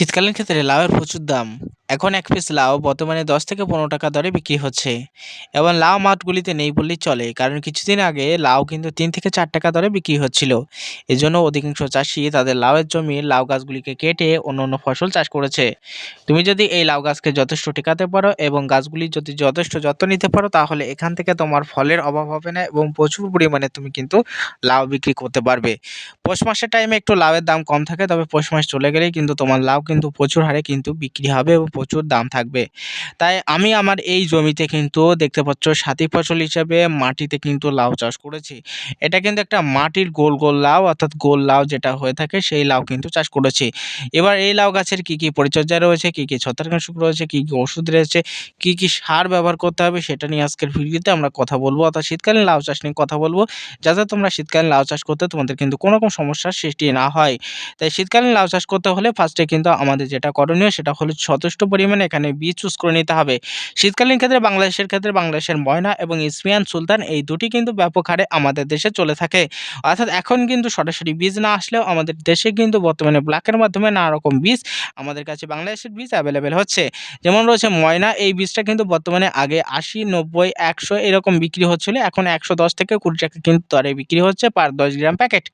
শীতকালীন ক্ষেত্রে লাউয়ের প্রচুর দাম। এখন এক পিস লাউ বর্তমানে দশ থেকে পনেরো টাকা দরে বিক্রি হচ্ছে। এবং লাউ মাঠগুলিতে নেই বললেই চলে, কারণ কিছুদিন আগে লাউ কিন্তু তিন থেকে চার টাকা দরে বিক্রি হচ্ছিল। এজন্য অধিকাংশ চাষি তাদের লাউয়ের জমি লাউ গাছগুলিকে কেটে অন্য অন্য ফসল চাষ করেছে। তুমি যদি এই লাউ গাছকে যথেষ্ট টেকাতে পারো এবং গাছগুলি যদি যথেষ্ট যত্ন নিতে পারো, তাহলে এখান থেকে তোমার ফলের অভাব হবে না এবং প্রচুর পরিমাণে তুমি কিন্তু লাউ বিক্রি করতে পারবে। পৌষ মাসের টাইমে একটু লাউয়ের দাম কম থাকে, তবে পৌষ মাস চলে গেলেই কিন্তু তোমার লাউ কিন্তু প্রচুর হারে কিন্তু বিক্রি হবে এবং প্রচুর দাম থাকবে। তাই আমি আমার এই জমিতে কিন্তু দেখতে পাচ্ছ সাথী ফসল হিসাবে মাটিতে কিন্তু লাউ চাষ করেছি। এটা কিন্তু একটা মাটির গোল গোল লাউ, অর্থাৎ গোল লাউ যেটা হয়ে থাকে সেই লাউ কিন্তু চাষ করেছি। এবার এই লাউ গাছের কি কি পরিচর্যা রয়েছে, কি কি ছত্রাকনাশক রয়েছে, কি কি ওষুধ রয়েছে, কি কি সার ব্যবহার করতে হবে সেটা নিয়ে আজকের ভিডিওতে আমরা কথা বলব, অর্থাৎ শীতকালীন লাউ চাষ নিয়ে কথা বলব, যাতে তোমরা শীতকালীন লাউ চাষ করতে তোমাদের কিন্তু কোনো রকম সমস্যার সৃষ্টি না হয়। তাই শীতকালীন লাউ চাষ করতে হলে ফার্স্টে কিন্তু আমাদের যেটা করণীয় সেটা হলো যথেষ্ট পরিমাণে এখানে বীজ চুজ করে নিতে হবে। শীতকালীন ক্ষেত্রে বাংলাদেশের ক্ষেত্রে বাংলাদেশের ময়না এবং ইসমিয়ান সুলতান এই দুটি কিন্তু ব্যাপক হারে আমাদের দেশে চলে থাকে। অর্থাৎ এখন কিন্তু সরাসরি বীজ না আসলেও আমাদের দেশে কিন্তু বর্তমানে ব্ল্যাকের মাধ্যমে নানা রকম বীজ আমাদের কাছে বাংলাদেশের বীজ অ্যাভেলেবেল হচ্ছে। যেমন রয়েছে ময়না, এই বীজটা কিন্তু বর্তমানে আগে আশি, নব্বই, একশো এরকম বিক্রি হচ্ছিল। এখন একশো দশ থেকে কুড়ি টাকা কিন্তু দরে বিক্রি হচ্ছে পার দশ গ্রাম প্যাকেট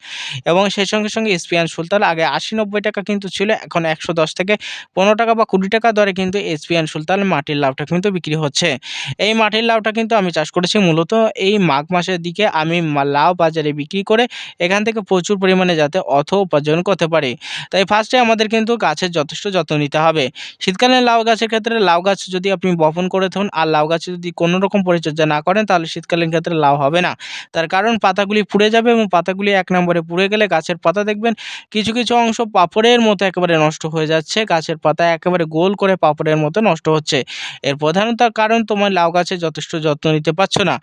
এবং সেই সঙ্গে সঙ্গে এসপিয়ান সুলতান আগে আশি, নব্বই টাকা কিন্তু ছিল, এখন একশো দশ থেকে পনেরো টাকা বা কুড়ি টাকা দরে কিন্তু এসপিয়ান সুলতান মাটির লাউটা কিন্তু বিক্রি হচ্ছে। এই মাটির লাউটা কিন্তু আমি চাষ করেছি মূলত এই মাঘ মাসের দিকে আমি লাউ বাজারে বিক্রি করে এখান থেকে প্রচুর পরিমাণে যাতে অর্থ উপার্জন করতে পারি। তাই ফার্স্টে আমাদের কিন্তু গাছের যথেষ্ট যত্ন নিতে হবে। শীতকালীন লাউ গাছের ক্ষেত্রে লাউ গাছ যদি আপনি বপন করে থাকুন আর লাউ গাছে যদি কোনো রকম পরিচর্যা না করেন তাহলে শীতকালীন ক্ষেত্রে লাউ হবে না। তার কারণ পাতাগুলি পুড়ে যাবে এবং পাতাগুলি এক নম্বরে পুড়ে গেলে গাছের পাতা দেখবেন কিছু কিছু অংশ পাপড়ের মতো একেবারে নষ্ট হয়ে যাচ্ছে। গাছের পাতা একেবারে গোল করে পাপড়ের মতো নষ্ট হচ্ছে। এর প্রধানত কারণ, তোমার লাউ গাছে যথেষ্ট যত্ন নিতে পারছ না।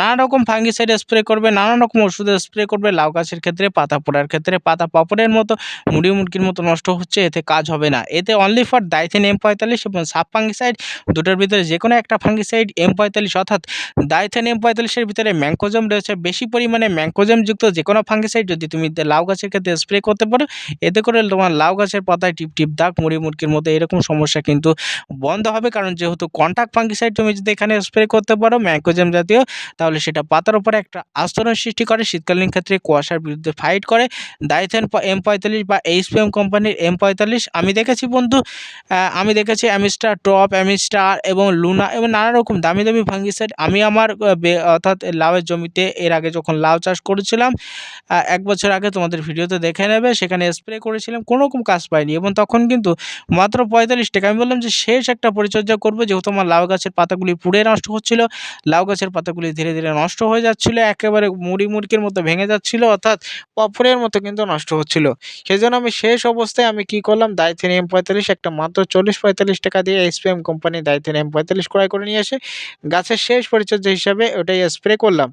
নানা রকম ফাঙ্গিসাইড স্প্রে করবে নানা রকম ওষুধ স্প্রে করবে, লাউ গাছের ক্ষেত্রে, পাতা পোড়ার ক্ষেত্রে, পাতা পাপড়ের মতো, মুড়ি মুরগির মতো নষ্ট হচ্ছে, এতে কাজ হবে না। এতে অনলি ফর দাইথেন এম পঁয়তাল্লিশ এবং সাব ফাঙ্গিসাইড দুটোর ভিতরে যে কোনো একটা ফাঙ্গিসাইড এম পঁয়তাল্লিশ, অর্থাৎ দাইথেন এম পঁয়তাল্লিশের ভিতরে ম্যাঙ্কোজম রয়েছে। বেশি পরিমাণে ম্যাঙ্কোজম যুক্ত যে কোনো ফাঙ্গিসাইড যদি তুমি লাউ গাছের ক্ষেত্রে স্প্রে করতে পারো, এতে করে তোমার লাউ গাছের পাতায় টিপ টিপ দাগ, মুড়ি মুরগির মতো এরকম সমস্যা কিন্তু বন্ধ হবে। কারণ যেহেতু কন্টাক্ট ফাঙ্গিসাইড তুমি যদি এখানে স্প্রে করতে পারো ম্যাঙ্কোজেম জাতীয়, তাহলে সেটা পাতার উপরে একটা আস্তরণ সৃষ্টি করে। শীতকালীন ক্ষেত্রে কুয়াশার বিরুদ্ধে ফাইট করে। দাইথেন এম পঁয়তাল্লিশ বা এইচপিএম কোম্পানির এম পঁয়তাল্লিশ, আমি দেখেছি বন্ধু আমি দেখেছি অ্যামিস্টার টপ অ্যামিস্টার এবং লুনা এবং নানা রকম দামি দামি ফাঙ্গিসাইড আমি আমার অর্থাৎ লাউয়ের জমিতে এর আগে যখন লাউ চাষ করেছিলাম এক বছর আগে তোমাদের ভিডিওতে দেখে নেবে, সেখানে স্প্রে করেছিলাম, কোনো রকম কাজ পাইনি এবং তখন কিন্তু মাত্র পঁয়তাল্লিশ টাকা। আমি বললাম যে শেষ একটা পরিচর্যা করব, যেহেতু আমার লাউ গাছের পাতাগুলি পুড়ে নষ্ট হচ্ছিল, লাউ গাছের পাতাগুলি ধীরে ধীরে নষ্ট হয়ে যাচ্ছিল, একেবারে মুড়ি মুড়কির মতো ভেঙে যাচ্ছিল, অর্থাৎ পপরের মতো কিন্তু নষ্ট হচ্ছিল। সেই জন্য আমি শেষ অবস্থায় আমি কি করলাম দায়িত্বেন এম পঁয়তাল্লিশ, একটা মাত্র চল্লিশ পঁয়তাল্লিশ টাকা দিয়ে এসপিএম কোম্পানি এম পঁয়তাল্লিশ ক্রয় করে নিয়ে এসে গাছের শেষ পরিচর্যা হিসাবে ওটাই স্প্রে করলাম।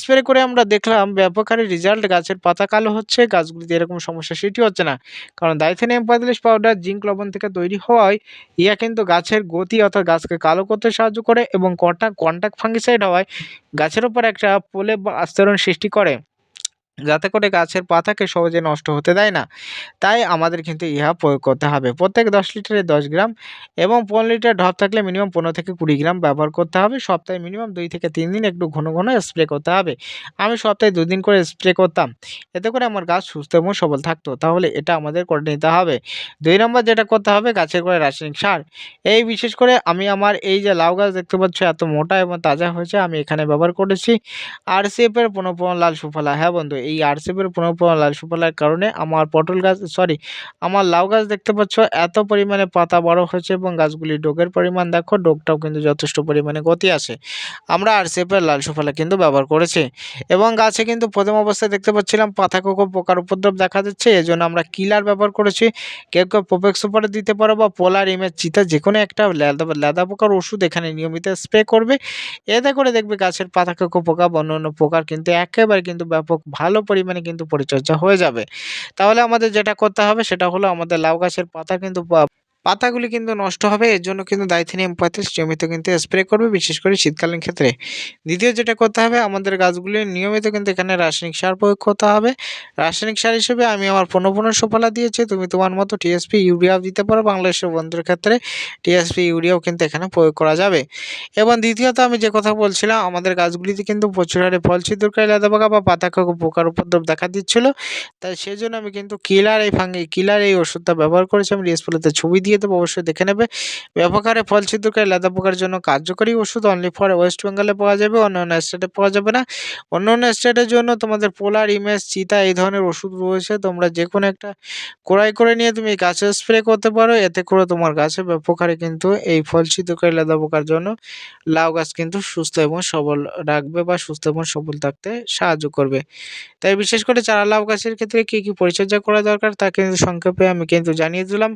স্প্রে করে আমরা দেখলাম ব্যাপক হারে রেজাল্ট গাছের পাতা কালো হচ্ছে, গাছগুলিতে এরকম সমস্যা সৃষ্টি হচ্ছে না। কারণ দাইথেন এম পঁয়তাল্লিশ পাউডার জিঙ্ক লবণ থেকে তৈরি হওয়ায় ইয়া কিন্তু গাছের গতি অর্থাৎ গাছকে কালো করতে সাহায্য করে এবং কটা কন্টাক্ট ফাঙ্গিসাইড হওয়ায় গাছের উপর একটা প্রলেপ বা আস্তরণ সৃষ্টি করে। যাতে করে গাছের পাতাকে সহজে নষ্ট হতে দেয় না। তাই আমাদের কিন্তু ইহা প্রয়োগ করতে হবে। প্রত্যেক দশ লিটারে দশ গ্রাম এবং পনেরো লিটার ঢপ থাকলে মিনিমাম পনেরো থেকে কুড়ি গ্রাম ব্যবহার করতে হবে। সপ্তাহে মিনিমাম দুই থেকে তিন দিন একটু ঘন ঘন স্প্রে করতে হবে। আমি সপ্তাহে দুদিন করে স্প্রে করতাম। এতে করে আমার গাছ সুস্থ এবং সবল থাকতো। তাহলে এটা আমাদের করে নিতে হবে। দুই নম্বর যেটা করতে হবে, গাছের করে রাসায়নিক সার। এই বিশেষ করে আমি আমার এই যে লাউ গাছ দেখতে পাচ্ছ, এত মোটা এবং তাজা হয়েছে, আমি এখানে ব্যবহার করেছি। আরসিএফের পুনঃপুরন লাল সুফলা। হ্যাঁ বন্ধু এই আরসিএফের পুনঃপুরন লাল সুফলার কারণে আমার পটল গাছ সরি আমার লাউ গাছ দেখতে পাচ্ছ, এত পরিমাণে পাতা বড় হয়েছে এবং গাছগুলি ডোগের পরিমাণ। দেখো, ডোগটাও কিন্তু যথেষ্ট পরিমাণে গতি আছে। আমরা আরসিএফের লাল সুফলা কিন্তু ব্যবহার করেছি এবং গাছে কিন্তু প্রথম অবস্থায় দেখতে পাচ্ছিলাম পাতা কোকো পোকার উপদ্রব দেখা যাচ্ছে এই জন্য আমরা কিলার ব্যবহার করেছি। কেউ কেউ প্রোপেক্স সুপারে দিতে পারো বা পোলার ইমেজ চিতা যে কোনো একটা লেদা লেদা পোকার ওষুধ এখানে নিয়মিত স্প্রে করবে। এতে করে দেখবে গাছের পাতা কোকো পোকা বা অন্য পোকার কিন্তু একেবারে কিন্তু ব্যাপক ভালো পরিমাণে কিন্তু পরিচর্যা হয়ে যাবে। তাহলে আমাদের যেটা করতে হবে সেটা হলো আমাদের লাউ গাছের পাতা কিন্তু পাতাগুলি কিন্তু নষ্ট হবে, এর জন্য কিন্তু দাইথিনিয়াম পঁয়ত্রিশ নিয়মিত কিন্তু স্প্রে করবে, বিশেষ করে শীতকালীন ক্ষেত্রে। দ্বিতীয় যেটা করতে হবে, আমাদের গাছগুলি নিয়মিত কিন্তু এখানে রাসায়নিক সার প্রয়োগ করতে হবে। রাসায়নিক সার হিসেবে আমি আমার পনেরো পনেরো সুফলা দিয়েছি, তুমি তোমার মতো টিএসপি ইউরিয়াও দিতে পারো, বাংলাদেশের বন্ধুর ক্ষেত্রে টিএসপি ইউরিয়াও কিন্তু এখানে প্রয়োগ করা যাবে। এবং দ্বিতীয়ত আমি যে কথা বলছিলাম, আমাদের গাছগুলিতে কিন্তু প্রচুর হারে ফল ছিদ্রকারী লেদা বা পাতা পোকার উপদ্রব দেখা দিচ্ছিল। তাই সেই জন্য আমি কিন্তু কিলার এই ফাঙ্গি কিলার এই ওষুধটা ব্যবহার করেছি, আমি ডিসপ্লেতে ছবি দিয়ে দেবো অবশ্যই দেখে নেবে। ব্যাপক হারে ফল ছিদ্রকারী লেদা পোকার জন্য কার্যকরী ওষুধ অনলি ফর ওয়েস্ট বেঙ্গলে পাওয়া যাবে, অন্য অন্য স্টেটে পাওয়া যাবে না। অন্য অন্য স্টেটের জন্য তোমাদের পোলার ইমেজ চিতা এই ধরনের ওষুধ রয়েছে। তোমরা যে কোনো একটা ক্রয় করে নিয়ে তুমি গাছে স্প্রে করতে পারো। এতে করে তোমার গাছে ব্যাপক হারে কিন্তু এই ফল ছিদ্রকারী লেদা পোকার জন্য লাউ গাছ কিন্তু সুস্থ এবং সবল রাখবে বা সুস্থ এবং সবল থাকতে সাহায্য করবে। তাই বিশেষ করে চারা লাউ গাছের ক্ষেত্রে কী কী পরিচর্যা করা দরকার তা কিন্তু সংক্ষেপে আমি কিন্তু জানিয়ে দিলাম।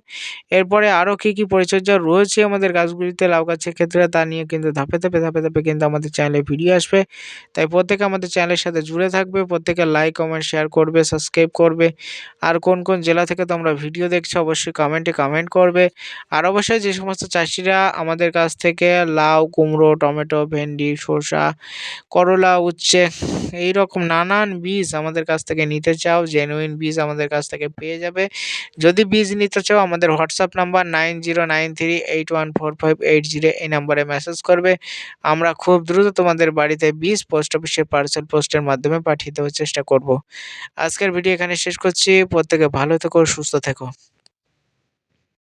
এরপরে আরও কী কী পরিচর্যা রয়েছে আমাদের গাছগুলিতে লাউ গাছের ক্ষেত্রে, তা নিয়ে কিন্তু ধাপে ধাপে ধাপে ধাপে কিন্তু আমাদের চ্যানেলে ভিডিও আসবে। তাই প্রত্যেকে আমাদের চ্যানেলের সাথে জুড়ে থাকবে, প্রত্যেকে লাইক কমেন্ট শেয়ার করবে সাবস্ক্রাইব করবে। আর কোন কোন জেলা থেকে তোমরা ভিডিও দেখছ অবশ্যই কমেন্টে কমেন্ট করবে। আর অবশ্যই যে সমস্ত চাষিরা আমাদের কাছ থেকে লাউ, কুমড়ো, টমেটো, ভেন্ডি শসা করলা, উচ্ছে এই রকম নানান বীজ আমাদের কাছ থেকে নিতে চাও জেনুইন বীজ আমাদের কাছ থেকে পেয়ে যাবে। যদি বীজ নিতে চাও আমাদের WhatsApp number nine zero nine three eight one four five eight zero এই নাম্বারে মেসেজ করবে। আমরা খুব দ্রুত তোমাদের বাড়িতে বীজ পোস্ট অফিসের পার্সেল পোস্টের মাধ্যমে পাঠিয়ে দেওয়ার চেষ্টা করব। আজকের ভিডিও এখানে শেষ করছি। প্রত্যেকে ভালো থেকো, সুস্থ থেকো।